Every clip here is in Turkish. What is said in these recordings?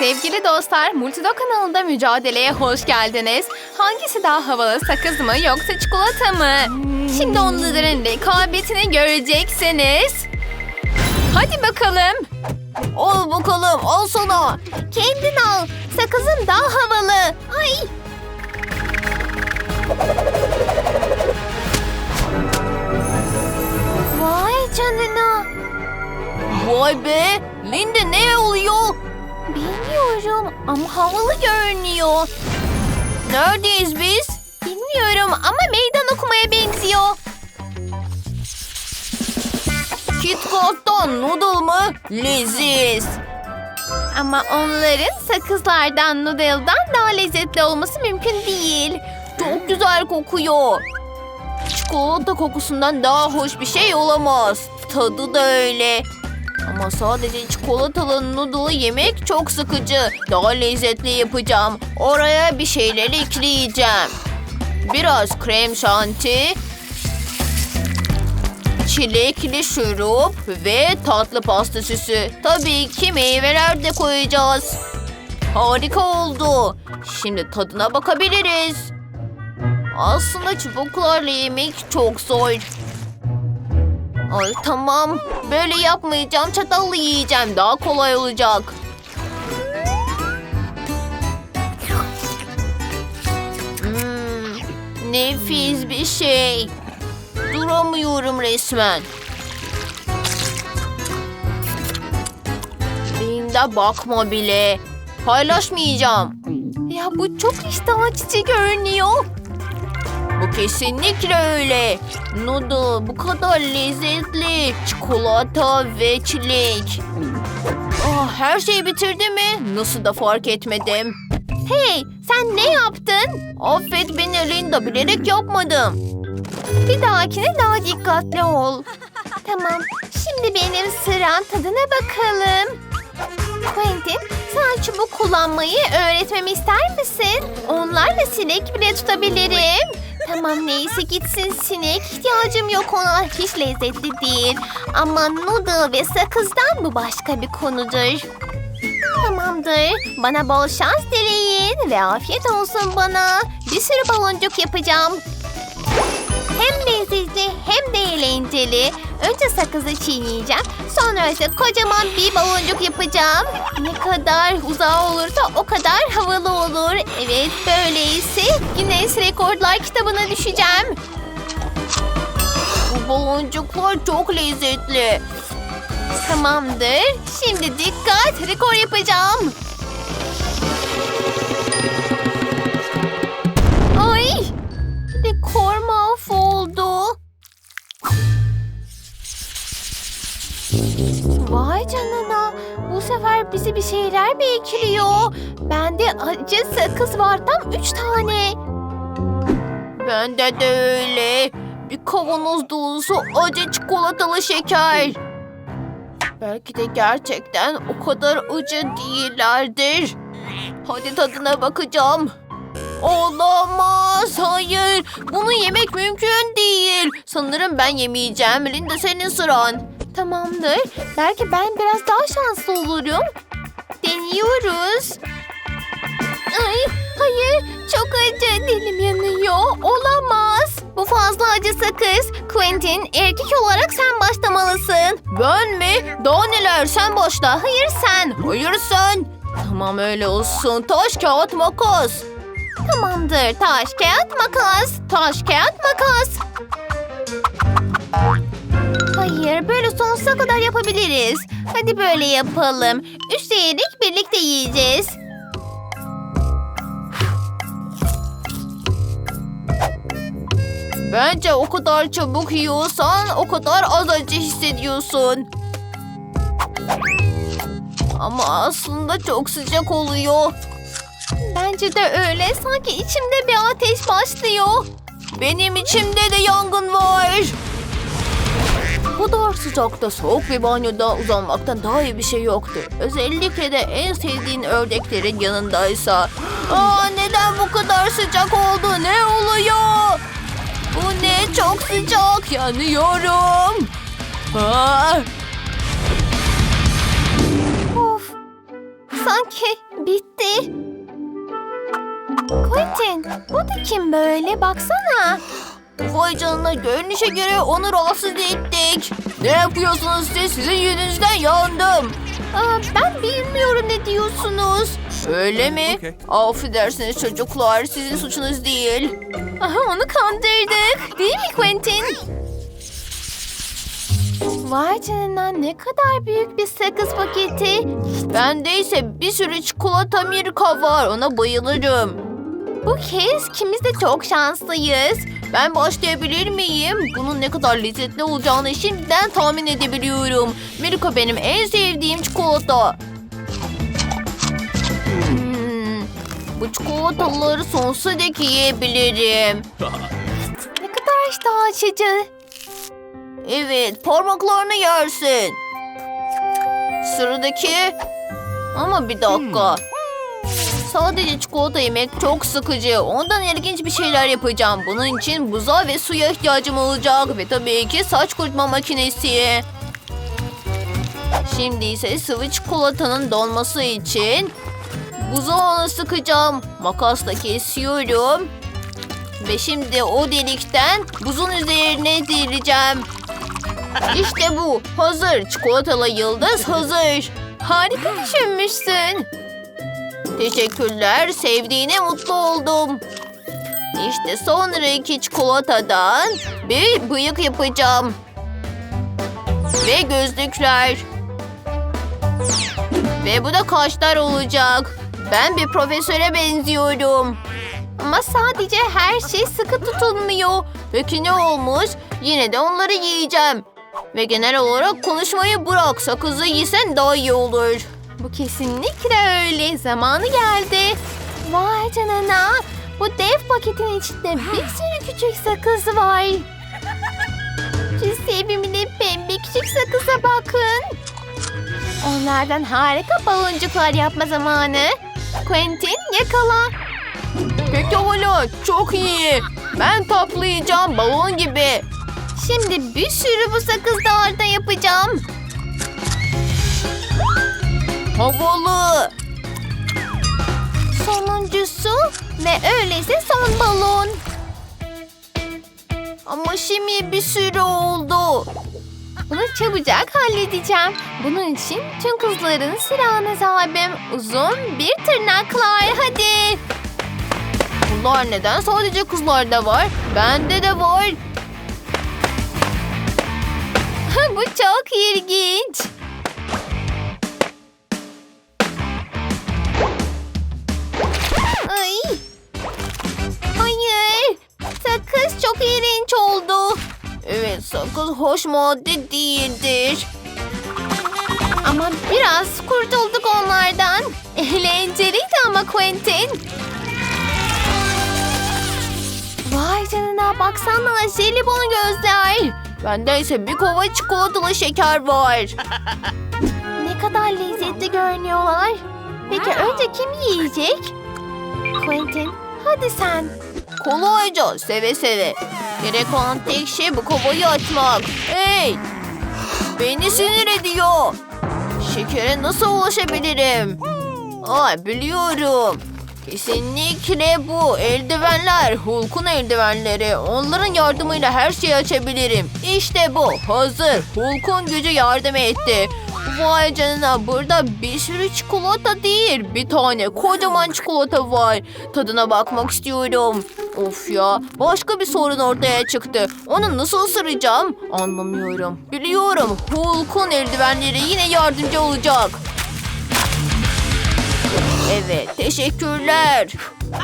Sevgili dostlar, Multido kanalında mücadeleye hoş geldiniz. Hangisi daha havalı, sakız mı yoksa çikolata mı? Şimdi onların rekabetini göreceksiniz. Hadi bakalım. Al bakalım, al sana. Kendin al. Sakızın daha havalı. Ay. Vay canına. Vay be! Linda ne oluyor? Bilmiyorum ama havalı görünüyor. Neredeyiz biz? Bilmiyorum ama meydan okumaya benziyor. Kit Kat'tan noodle mı? Leziz. Ama onların sakızlardan, noodle'dan daha lezzetli olması mümkün değil. Çok güzel kokuyor. Çikolata kokusundan daha hoş bir şey olamaz. Tadı da öyle. Ama sadece çikolatalı noodle'ı yemek çok sıkıcı. Daha lezzetli yapacağım. Oraya bir şeyler ekleyeceğim. Biraz krem şanti, çilekli şurup ve tatlı pasta süsü. Tabii ki meyveler de koyacağız. Harika oldu. Şimdi tadına bakabiliriz. Aslında çubuklarla yemek çok zor. Ay tamam. Böyle yapmayacağım. Çatalla yiyeceğim. Daha kolay olacak. Hmm, nefis bir şey. Duramıyorum resmen. Linda bakma bile. Paylaşmayacağım. Ya bu çok iştah görünüyor. Kesinlikle öyle. Noodle bu kadar lezzetli. Çikolata ve çilek. Ah, her şeyi bitirdi mi? Nasıl da fark etmedim. Hey sen ne yaptın? Affet beni Linda bilerek yapmadım. Bir dahakine daha dikkatli ol. tamam şimdi benim sıram tadına bakalım. Quentin sen çubuk kullanmayı öğretmemi ister misin? Onlarla sinek bile tutabilirim. Tamam neyse gitsin sinek. İhtiyacım yok ona. Hiç lezzetli değil. Ama noodle ve sakızdan bu başka bir konudur. Tamamdır. Bana bol şans dileyin ve afiyet olsun bana. Bir sürü baloncuk yapacağım. Hem lezzetli hem de eğlenceli. Önce sakızı çiğneyeceğim. Sonra ise kocaman bir baloncuk yapacağım. Ne kadar uzağa olursa o kadar havalı olur. Evet böyleyse Guinness Rekorlar kitabına düşeceğim. Bu baloncuklar çok lezzetli. Tamamdır. Şimdi dikkat rekor yapacağım. Ay! Rekor mahvoldu. Vay canına. Bu sefer bizi bir şeyler bekliyor. Bende acı sakız var tam üç tane. Bende de öyle. Bir kavanoz dolusu acı çikolatalı şeker. Belki de gerçekten o kadar acı değillerdir. Hadi tadına bakacağım. Olamaz. Hayır. Bunu yemek mümkün değil. Sanırım ben yemeyeceğim. Linda senin sıran. Tamamdır. Belki ben biraz daha şanslı olurum. Deniyoruz. Ay, hayır. Çok acı. Dilim yanıyor. Olamaz. Bu fazla acı sakız. Quentin, erkek olarak sen başlamalısın. Ben mi? Daha? Sen başla. Hayır sen. Hayır sen. Tamam öyle olsun. Taş, kağıt, makas. Tamamdır. Taş, kağıt, makas. Taş, kağıt, makas. Hayır, böyle sonsuza kadar yapabiliriz. Hadi böyle yapalım. Üstelik birlikte yiyeceğiz. Bence o kadar çabuk yiyorsan o kadar az acı hissediyorsun. Ama aslında çok sıcak oluyor. Bence de öyle. Sanki içimde bir ateş başlıyor. Benim içimde de yangın var. Kadar sıcakta soğuk bir banyoda uzanmaktan daha iyi bir şey yoktur. Özellikle de en sevdiğin ördeklerin yanındaysa. Aa, neden bu kadar sıcak oldu? Ne oluyor? Bu ne? Çok sıcak. Yanıyorum. Aa. Of. Sanki bitti. Quentin, bu da kim böyle? Baksana. Vay canına görünüşe göre onu rahatsız ettik. Ne yapıyorsunuz siz? Sizin yüzünüzden yandım. Aa, ben bilmiyorum ne diyorsunuz. Öyle mi? Okey. Affedersiniz çocuklar. Sizin suçunuz değil. Aha onu kandırdık. Değil mi Quentin? Vay canına ne kadar büyük bir sakız paketi. Bende ise bir sürü çikolata Mirka var. Ona bayılırım. Bu kez ikimiz de çok şanslıyız. Ben başlayabilir miyim? Bunun ne kadar lezzetli olacağını şimdiden tahmin edebiliyorum. Mirka benim en sevdiğim çikolata. Hmm, bu çikolataları sonsuza dek yiyebilirim. Ne kadar iştah açıcı. Evet, parmaklarını yersin. Sıradaki... Ama bir dakika. Sadece çikolata yemek çok sıkıcı. Ondan ilginç bir şeyler yapacağım. Bunun için buza ve suya ihtiyacım olacak. Ve tabii ki saç kurutma makinesi. Şimdi ise sıvı çikolatanın donması için onu sıkacağım. Makasla kesiyorum. Ve şimdi o delikten buzun üzerine direceğim. İşte bu. Hazır. Çikolatalı yıldız hazır. Harika düşünmüşsün. Teşekkürler. Sevdiğine mutlu oldum. İşte sonraki çikolatadan bir bıyık yapacağım. Ve gözlükler. Ve bu da kaşlar olacak. Ben bir profesöre benziyorum. Ama sadece her şey sıkı tutulmuyor. Peki ne olmuş? Yine de onları yiyeceğim. Ve genel olarak konuşmayı bırak. Sakızı yesen daha iyi olur. Bu kesinlikle öyle. Zamanı geldi. Vay canına. Bu dev paketin içinde bir sürü küçük sakız var. Sevimli pembe küçük sakıza bakın. Onlardan harika baloncuklar yapma zamanı. Quentin yakala. Pekala çok iyi. Ben toplayacağım balon gibi. Şimdi bir sürü bu sakızlardan yapacağım. Havalı. Sonuncusu ve öyleyse son balon. Ama şimdi bir sürü oldu. Bunu çabucak halledeceğim. Bunun için tüm kızların silahına sahibim. Uzun bir tırnaklar hadi. Bunlar neden sadece kızlarda var? Bende de var. Bu çok ilginç. Sakız çok iğrenç oldu. Evet sakız hoş madde değildir. Ama biraz kurtulduk onlardan. Eğlenceliydi ama Quentin. Vay canına baksana jelibon gözler. Bende ise bir kova çikolatalı şeker var. ne kadar lezzetli görünüyorlar. Peki önce kim yiyecek? Quentin hadi sen. Kolayca seve seve. Gerek olan tek şey bu kovayı açmak. Hey! Beni sinir ediyor. Şekere nasıl ulaşabilirim? Aa biliyorum. Kesinlikle bu. Eldivenler. Hulk'un eldivenleri. Onların yardımıyla her şeyi açabilirim. İşte bu. Hazır. Hulk'un gücü yardım etti. Vay canına burada bir sürü çikolata değil. Bir tane kocaman çikolata var. Tadına bakmak istiyorum. Of ya başka bir sorun ortaya çıktı. Onu nasıl ısıracağım? Anlamıyorum. Biliyorum Hulk'un eldivenleri yine yardımcı olacak. Evet, teşekkürler.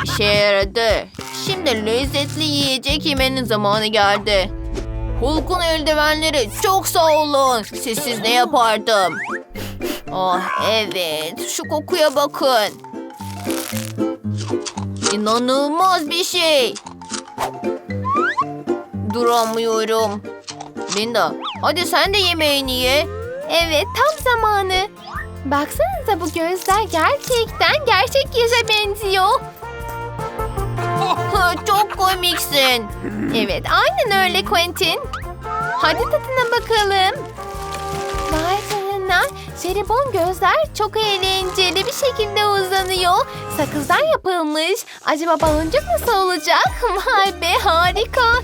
İşe yaradı. Şimdi lezzetli yiyecek yemenin zamanı geldi. Hulk'un eldivenleri çok sağ olun. Sizsiz ne yapardım? Ah evet, şu kokuya bakın. İnanılmaz bir şey. Duramıyorum. Linda, hadi sen de yemeğini ye. Evet, tam zamanı. Baksanıza bu gözler gerçekten gerçek yüze benziyor. Çok komiksin. Evet aynen öyle Quentin. Hadi tadına bakalım. Vay canına. Jelibon gözler çok eğlenceli bir şekilde uzanıyor. Sakızdan yapılmış. Acaba baloncuk nasıl olacak? Vay be harika.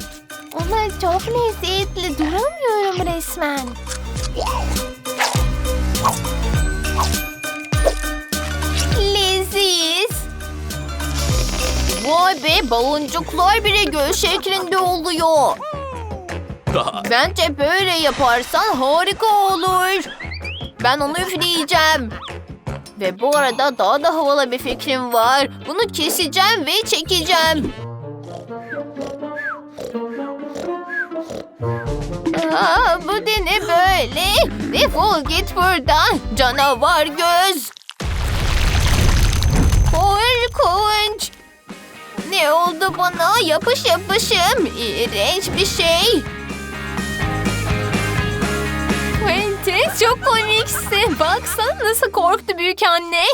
Onlar çok lezzetli. Duramıyorum resmen. Leziz. Vay be baloncuklar bile göz şeklinde oluyor. Bence böyle yaparsan harika olur. Ben onu üfleyeceğim. Ve bu arada daha da havalı bir fikrim var. Bunu keseceğim ve çekeceğim. Aa, bu da ne böyle? Defol git buradan. Canavar göz. Oldu bana? Yapış yapışım. İğrenç bir şey. Quentin çok komiksin. Baksana nasıl korktu büyük anne.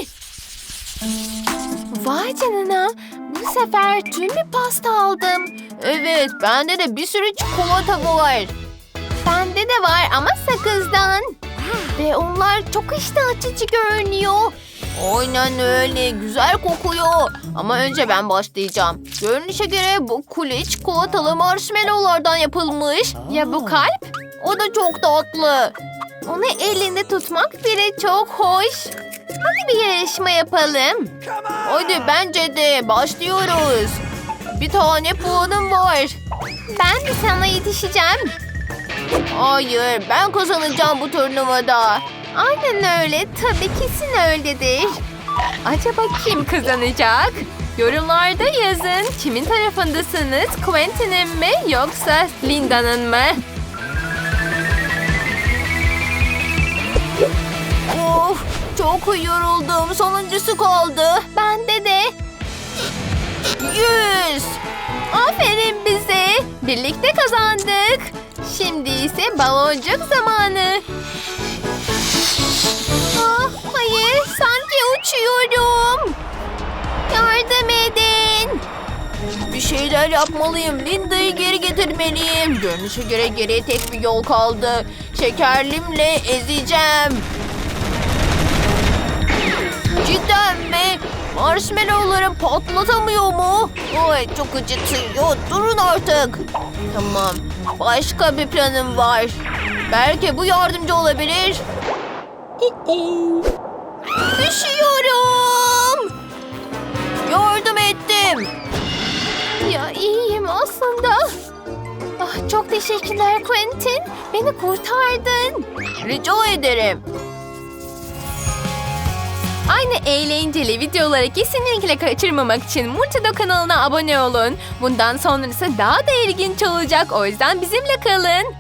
Vay canına. Bu sefer tüm bir pasta aldım. Evet, bende de bir sürü çikolata var. Bende de var ama sakızdan. Ve onlar çok iştah açıcı görünüyor. Aynen öyle. Güzel kokuyor. Ama önce ben başlayacağım. Görünüşe göre bu kule çikolatalı marshmallowlardan yapılmış. Ya bu kalp? O da çok tatlı. Onu elinde tutmak bile çok hoş. Hadi bir yarışma yapalım. Hadi bence de başlıyoruz. Bir tane puanım var. Ben de sana yetişeceğim. Hayır, ben kazanacağım bu turnuvada. Aynen öyle, tabii kesin öyledir. Acaba kim kazanacak? Yorumlarda yazın. Kimin tarafındasınız? Quentin'in mi yoksa Linda'nın mı? Of, çok yoruldum. Sonuncusu kaldı. Bende de. Yüz. Aferin bize. Birlikte kazandık. Şimdi ise baloncuk zamanı. Sanki uçuyorum. Yardım edin. Bir şeyler yapmalıyım. Linda'yı geri getirmeliyim. Görünüşe göre geriye tek bir yol kaldı. Şekerlimle ezeceğim. Cidden mi? Marshmallowları patlatamıyor mu? Oy çok acıtıyor. Durun artık. Tamam. Başka bir planım var. Belki bu yardımcı olabilir. Düşüyorum. Yardım ettim. Ya iyiyim aslında. Ah, çok teşekkürler Quentin. Beni kurtardın. Rica ederim. Aynı eğlenceli videoları kesinlikle kaçırmamak için Multido kanalına abone olun. Bundan sonrası daha da ilginç olacak. O yüzden bizimle kalın.